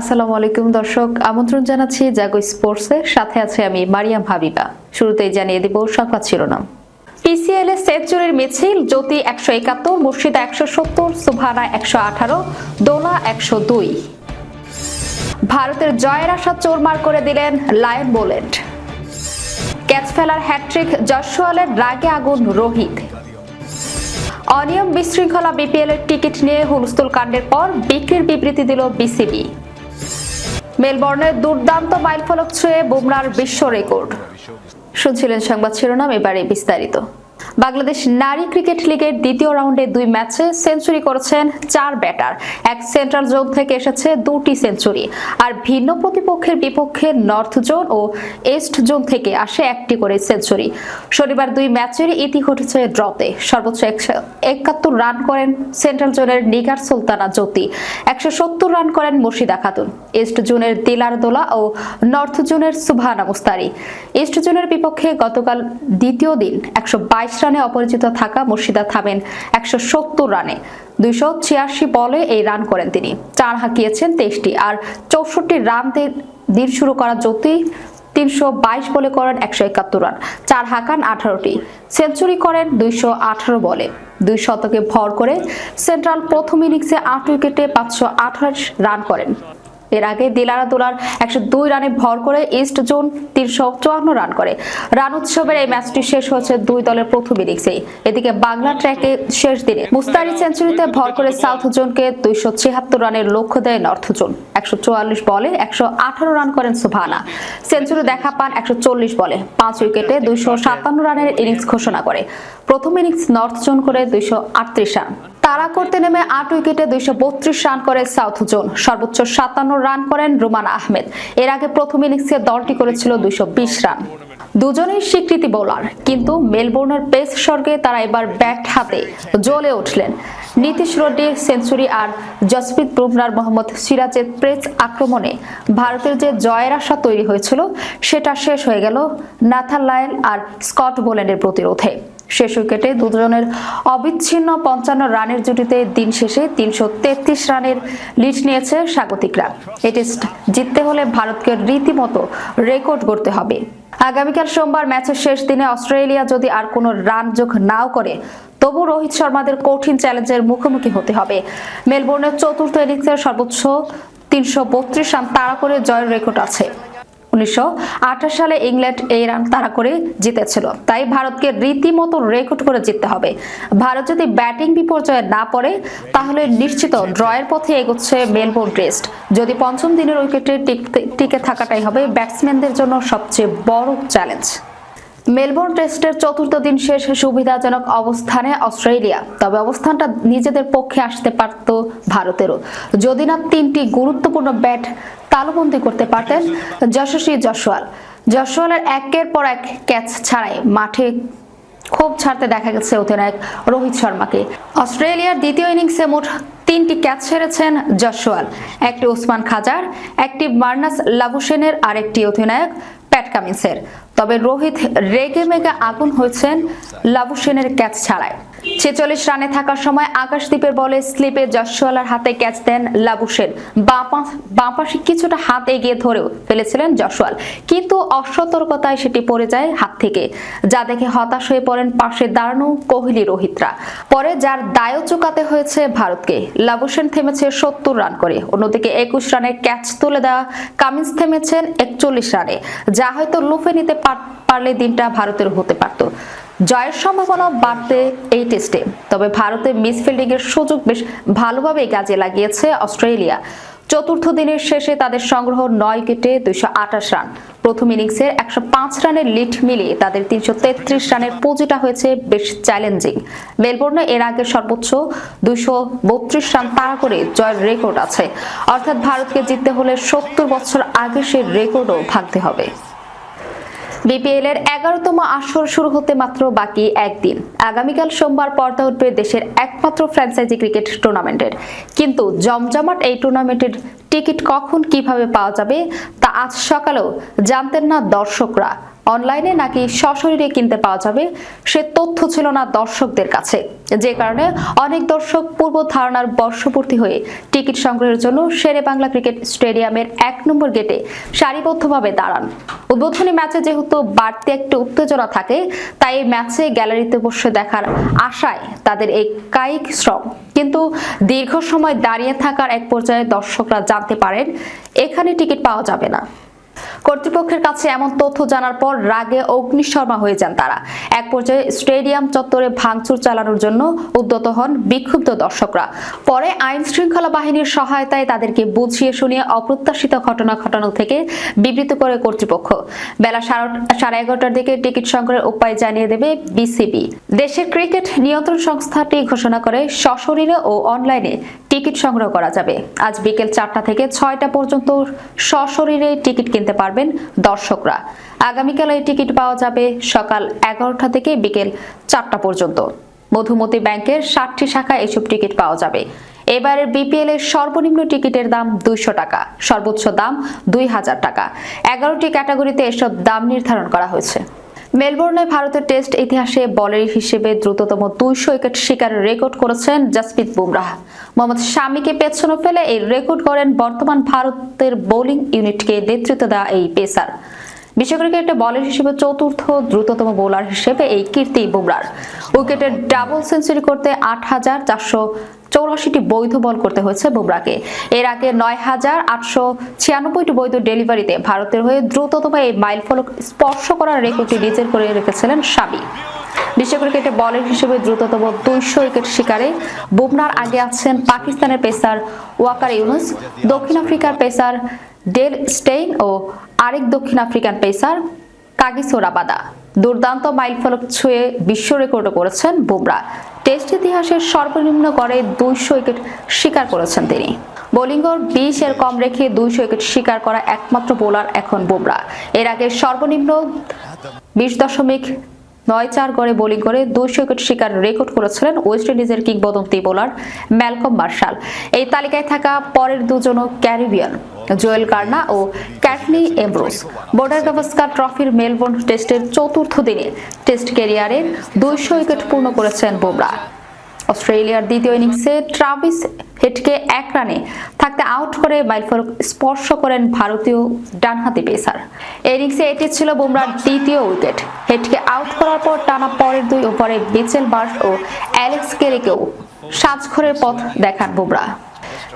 আসসালামু আলাইকুম দর্শক, আমন্ত্রণ জানাচ্ছি জাগো স্পোর্টসের সাথে আছে আমি মারিয়াম হাবিবা। শুরুতেই জানিয়ে দিব সংবাদ শিরোনাম। পিসিএল এ সেঞ্চুরির মিছিল, জ্যোতি একশো একাত্তর, মুর্শিদা একশো সত্তর সুভানা একশো আঠারো, দোলা একশো দুই। ভারতের জয়ের আশা চোরমার করে দিলেন লায়ন বোলেন্ড ক্যাচ ফেলার হ্যাট্রিক জশওয়ালের রাগে আগুন রোহিত। অনিয়ম বিশৃঙ্খলা বিপিএল এর টিকিট নিয়ে হুলস্থুল কাণ্ডের পর বিক্রির বিবৃতি দিল বিসিবি। মেলবর্নের দুর্দান্ত মাইলফলক ছুঁয়ে বুমরার বিশ্ব রেকর্ড। শুনছিলেন সংবাদ শিরোনাম এবারে বিস্তারিত। বাংলাদেশ নারী ক্রিকেট লিগের দ্বিতীয় রাউন্ডে দুই ম্যাচে সেঞ্চুরি করেছেন চার ব্যাটার। এক সেন্ট্রাল জোন থেকে এসেছে দুটি সেঞ্চুরি। আর ভিন্ন প্রতিপক্ষের বিপক্ষে নর্থ জোন ও ইস্ট জোন থেকে আসে একটি করে সেঞ্চুরি। শনিবার দুই ম্যাচের ইতি ঘটেছে ড্রতে। সর্বোচ্চ একাত্তর রান করেন সেন্ট্রাল জোনের নিগার সুলতানা জ্যোতি। একশো সত্তর রান করেন মুর্শিদা খাতুন। ইস্ট জোনের দিলার দোলা ও নর্থ জোনের সুবহানা মুস্তারি। ইস্ট জোনের বিপক্ষে গতকাল দ্বিতীয় দিন একশো বাইশ রানে অপরিচিত থাকা মুর্শিদা থামেন একশো সত্তর রানে। দুইশো ছিয়াশি বলে এই রান করেন তিনি। চার হাঁকিয়েছেন তেইশটি। আর চৌষট্টি রান দিন শুরু করা জ্যোতি তিনশো বাইশ বলে করেন একশো একাত্তর রান। চার হাঁকান আঠারোটি। সেঞ্চুরি করেন দুইশো আঠারো বলে। দুই শতকে ভর করে সেন্ট্রাল প্রথম ইনিংসে আট উইকেটে পাঁচশো আঠাশ রান করেন। এর আগে দিলারা দোলার একশো দুই রানে ভর করে ইস্ট জোন তিনশো চুয়ান্ন রান করে। রান উৎসবের এই ম্যাচটি শেষ হয়েছে দুই দলের প্রথম ইনিংসে। এদিকে বাংলা ট্র্যাকে শেষ দিনে মুস্তারি সেঞ্চুরিতে ভর করে সাউথ জোনকে দুইশো ছিয়াত্তর রানের লক্ষ্য দেয় নর্থ জোন। একশো চুয়াল্লিশ বলে একশো আঠারো রান করেন সুভানা। সেঞ্চুরি দেখা পান একশো চল্লিশ বলে। পাঁচ উইকেটে দুইশো সাতান্ন রানের ইনিংস ঘোষণা করে। প্রথম ইনিংস নর্থ জোন করে দুইশো আটত্রিশ রান। তারা করতে নেমে আট উইকেটে দুইশো বত্রিশ রান করে সাউথ জোন। সর্বোচ্চ সাতান্ন রান করেন রুমান আহমেদ। এর আগে প্রথম ইনিংসে দলটি করেছিল দুইশো বিশ রান। দুজনেই স্বীকৃতি বোলার, কিন্তু মেলবোর্নের পেস স্বর্গে তারা এবার ব্যাট হাতে জ্বলে উঠলেন। নীতিশ রোড্ডির সেঞ্চুরি আর জসপ্রীত বুমরার মোহাম্মদ সিরাজের প্রেস আক্রমণে ভারতের যে জয়ের আশা তৈরি হয়েছিল, সেটা শেষ হয়ে গেল নাথান লায়ন আর স্কট বোল্যান্ডের প্রতিরোধে। শেষ উইকেটে দুজনের অবিচ্ছিন্ন পঞ্চান্ন রানের জুটিতে দিন শেষে তিনশো তেত্রিশ রানের লিড নিয়েছে স্বাগতিকরা। এ টেস্ট জিততে হলে ভারতকে রীতিমতো রেকর্ড করতে হবে। আগামীকাল সোমবার ম্যাচের শেষ দিনে অস্ট্রেলিয়া যদি আর কোনো রান যোগ নাও করে, তবু রোহিত শর্মাদের কঠিন চ্যালেঞ্জের মুখোমুখি হতে হবে। মেলবোর্নের চতুর্থ ইনিংসের সর্বোচ্চ তিনশো বত্রিশ রান তাড়া করে জয়ের রেকর্ড আছে। উনিশশো আঠাশ সালে ইংল্যান্ড এই রান তারা করে জিতেছিল। তাই ভারতকে রীতিমতো রেকর্ড করে জিততে হবে। ভারত যদি ব্যাটিং বিপর্যয়ে না পড়ে, তাহলে নিশ্চিত ড্রয়ের পথে এগোচ্ছে মেলবোর্ন টেস্ট। যদি পঞ্চম দিনের উইকেটে টিকে থাকাটাই হবে ব্যাটসম্যানদের জন্য সবচেয়ে বড় চ্যালেঞ্জ। মেলবোর্ন টেস্টের চতুর্থ দিন শেষ সুবিধাজনক অবস্থানে অস্ট্রেলিয়া। তবে অবস্থানটা নিজেদের পক্ষে আসতে পারত ভারতেরও। যদি না তিনটি গুরুত্বপূর্ণ ব্যাট তালুবন্দি করতে পারতেন যশস্বী জশওয়াল জশওয়ালের একের পর এক ক্যাচ ছাড়াই মাঠে খুব ছাড়তে দেখা গেছে অধিনায়ক রোহিত শর্মাকে। অস্ট্রেলিয়ার দ্বিতীয় ইনিংসে মোট তিনটি ক্যাচ ছেড়েছেন জশওয়াল একটি ওসমান খাজার, একটি মার্নাস লাবুসেনের আর একটি অধিনায়ক প্যাট কামিন্সের। তবে রোহিত রেগে মেগে আগুন হয়েছেন লাবুসেনের ক্যাচ ছাড়ায় ছেচল্লিশ রানে থাকার সময় আকাশদ্বীপের বলে স্লিপে জশওয়ালার হাতে ক্যাচ দেন লাবুসেন বাঁ পাশে কিছুটা হাত এগিয়ে ধরেও ফেলেছিলেন জশওয়াল কিন্তু অসতর্কতায় সেটি পড়ে যায় হাত থেকে। যা দেখে হতাশ হয়ে পড়েন পাশে দাঁড়ানো কোহলি রোহিতরা। পরে যার দায়ও চুকাতে হয়েছে ভারতকে লাবুসেন থেমেছে সত্তর রান করে। অন্যদিকে একুশ রানে ক্যাচ তুলে দেওয়া কামিন্স থেমেছেন একচল্লিশ রানে। যা হয়তো লুফে নিতে পার- পারলে দিনটা ভারতের হতে পারত। জয়ের সম্ভাবনা বাড়তে এই টেস্টে। তবে ভারতের মিসফিল্ডিং এর সুযোগ বেশ ভালোভাবে কাজে লাগিয়েছে অস্ট্রেলিয়া। চতুর্থ দিনের শেষে তাদের সংগ্রহ নয় উইকেটে দুইশো রান। প্রথম ইনিংসের একশো পাঁচ রানের লিড মিলিয়ে তাদের তিনশো তেত্রিশ রানের পুঁজিটা হয়েছে বেশ চ্যালেঞ্জিং। মেলবোর্নে এর আগে সর্বোচ্চ বত্রিশ রান তাড়া করে জয়ের রেকর্ড আছে। অর্থাৎ ভারতকে জিততে হলে সত্তর বছর আগে সে রেকর্ডও ভাঙতে হবে। বিপিএল এর এগারোতম আসর শুরু হতে মাত্র বাকি একদিন। আগামীকাল সোমবার পর্দা উঠবে দেশের একমাত্র ফ্র্যাঞ্চাইজি ক্রিকেট টুর্নামেন্টের কিন্তু জমজমাট এই টুর্নামেন্টের টিকিট কখন কীভাবে পাওয়া যাবে আজ সকালেও জানতেন না দর্শকরা। অনলাইনে নাকি সশরীরে কিনতে পাওয়া যাবে, সে তথ্য ছিল না দর্শকদের কাছে। যে কারণে অনেক দর্শক পূর্ব ধারণার বর্ষপূর্তি হয়ে টিকিট সংগ্রহের জন্য শেরে বাংলা ক্রিকেট স্টেডিয়ামের এক নম্বর গেটে সারিবদ্ধভাবে দাঁড়ান। উদ্বোধনী ম্যাচে যেহেতু বাড়তি একটু উত্তেজনা থাকে, তাই এই ম্যাচে গ্যালারিতে বসে দেখার আশায় তাদের এই কায়িক শ্রম কিন্তু দীর্ঘ সময় দাঁড়িয়ে থাকার এক পর্যায়ে দর্শকরা জানতে পারেন, এখানে টিকিট পাওয়া যাবে না। কর্তৃপক্ষের কাছে এমন তথ্য জানার পর রাগে অগ্নিশর্মা হয়ে যান তারা। এক পর্যায়ে স্টেডিয়াম চত্বরে ভাঙচুর চালানোর জন্য উদ্যত হন বিক্ষুব্ধ দর্শকরা। পরে আইন শৃঙ্খলা বাহিনীর সহায়তায় তাদেরকে বুঝিয়ে শুনিয়ে অপ্রত্যাশিত ঘটনা ঘটানো থেকে বিবৃত করে কর্তৃপক্ষ। বেলা সাড়ে- এগারোটার দিকে টিকিট সংগ্রহের উপায় জানিয়ে দেবে বিসিবি। দেশের ক্রিকেট নিয়ন্ত্রণ সংস্থাটি ঘোষণা করে সশরীরে ও অনলাইনে টিকিট সংগ্রহ করা যাবে। আজ বিকেল চারটা থেকে ছয়টা পর্যন্ত সশরীরে টিকিট কিনতে পারবেন দর্শকরা। আগামীকাল এই টিকিট পাওয়া যাবে সকাল এগারোটা থেকে বিকেল চারটা পর্যন্ত। মধুমতি ব্যাংকের ষাটটি শাখায় এসব টিকিট পাওয়া যাবে। এবারের বিপিএল এর সর্বনিম্ন টিকিটের দাম দুইশো টাকা, সর্বোচ্চ দাম দুই হাজার টাকা। এগারোটি ক্যাটাগরিতে এসব দাম নির্ধারণ করা হয়েছে। মেলবোর্নে ভারতের টেস্ট ইতিহাসে বলের হিসেবে দ্রুততম দুইশো উইকেট শিকার রেকর্ড করেছেন জাসপ্রীত বুমরাহ মোহাম্মদ শামিকে পেছনে ফেলে এই রেকর্ড করেন বর্তমান ভারতের বোলিং ইউনিটকে নেতৃত্ব দেওয়া এই পেসার। বিশ্ব ক্রিকেটে বলের হিসেবে চতুর্থ, দ্রুততম বোলার হিসেবে এই কীর্তি বুমরার। উইকেটের ডাবল সেঞ্চুরি করতে আট হাজার চারশো চৌরাশিটি বৈধ বল করতে হয়েছে বুমরাকে। এর আগে নয় হাজার আটশো ছিয়ানব্বইটি বৈধ ডেলিভারিতে ভারতের হয়ে দ্রুততম এই মাইলফলক স্পর্শ করার রেকর্ডটি নিজের করে রেখেছিলেন শামি। বিশ্ব ক্রিকেটে বলের হিসেবে দ্রুততম দুইশো উইকেট শিকারে। বুমরার আগে আছেন পাকিস্তানের পেসার ওয়াকার ইউনুস, দক্ষিণ আফ্রিকার পেসার ডেল স্টেইন ও আরেক দক্ষিণ আফ্রিকান পেসার কাগিসো রাবাদা দুর্দান্ত মাইলফলক ছুঁয়ে বিশ্ব রেকর্ডও করেছেন বুমরা টেস্ট ইতিহাসের সর্বনিম্ন গড়ে দুইশো উইকেট শিকার করেছেন তিনি। বোলিং গড় বিশ এর কম রেখে দুইশো উইকেট শিকার করা একমাত্র বোলার এখন বুমরা এর আগে সর্বনিম্ন বিশ দশমিক নয় চার গড়ে বোলিং করে দুইশো উইকেট শিকার রেকর্ড করেছিলেন ওয়েস্ট ইন্ডিজের কিংবদন্তি বোলার ম্যালকম মার্শাল। এই তালিকায় থাকা পরের দুজনও ক্যারিবিয়ান, জোয়েল কার্না ও ক্যাটনি এমব্রোস। বর্ডার গাভাস্কার ট্রফির মেলবোর্ন টেস্টের চতুর্থ দিনে টেস্ট ক্যারিয়ারের দুইশো উইকেট পূর্ণ করেছেন বুমরা অস্ট্রেলিয়ার দ্বিতীয় ইনিংসে ট্রাভিস হেডকে এক রানে থাকতে আউট করে মাইলফলক স্পর্শ করেন ভারতীয় ডানহাতি পেসার। ইনিংসে এটি ছিল বুমরার দ্বিতীয় উইকেট। হেডকে আউট করার পর টানা পরের দুই ওভারে বিচেল বার্স ও অ্যালেক্স কেরিকেও সাজঘরের পথ দেখান বুমরা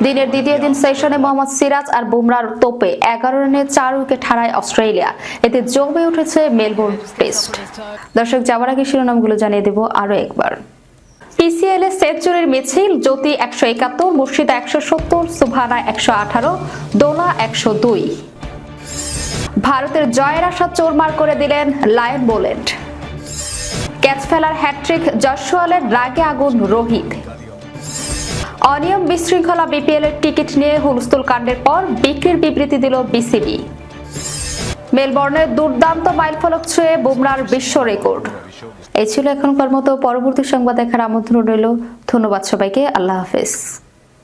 দিনের দ্বিতীয় দিন সেশনে মোহাম্মদ সিরাজ আর বুমরার তোপে এগারো রানে চার উইকেট হারায় অস্ট্রেলিয়া। এতে জমে উঠেছে মেলবোর্ন টেস্ট। দর্শক, যাওয়ার আগে শিরোনামগুলো জানিয়ে দেব আরও একবার। পিসিএল এ সেঞ্চুরির মিছিল, জ্যোতি একশো একাত্তর, মুর্শিদা একশো সত্তর সুভানা একশো আঠারো, দোলা একশো দুই। ভারতের জয়ের আশা চোরমার করে দিলেন লায়ন বোলেন্ড ক্যাচ ফেলার হ্যাট্রিক জশওয়ালের রাগে আগুন রোহিত। অনিয়ম বিশৃঙ্খলা বিপিএল এর টিকিট নিয়ে হুলস্থুল কাণ্ডের পর বিক্রির বিবৃতি দিল বিসিবি। মেলবর্নের দুর্দান্ত মাইলফলক ছুঁয়ে বুমরার বিশ্ব রেকর্ড। এই ছিল এখনকার মতো পরবর্তী সংবাদ দেখার আমন্ত্রণ রইল। ধন্যবাদ সবাইকে। আল্লাহ হাফেজ।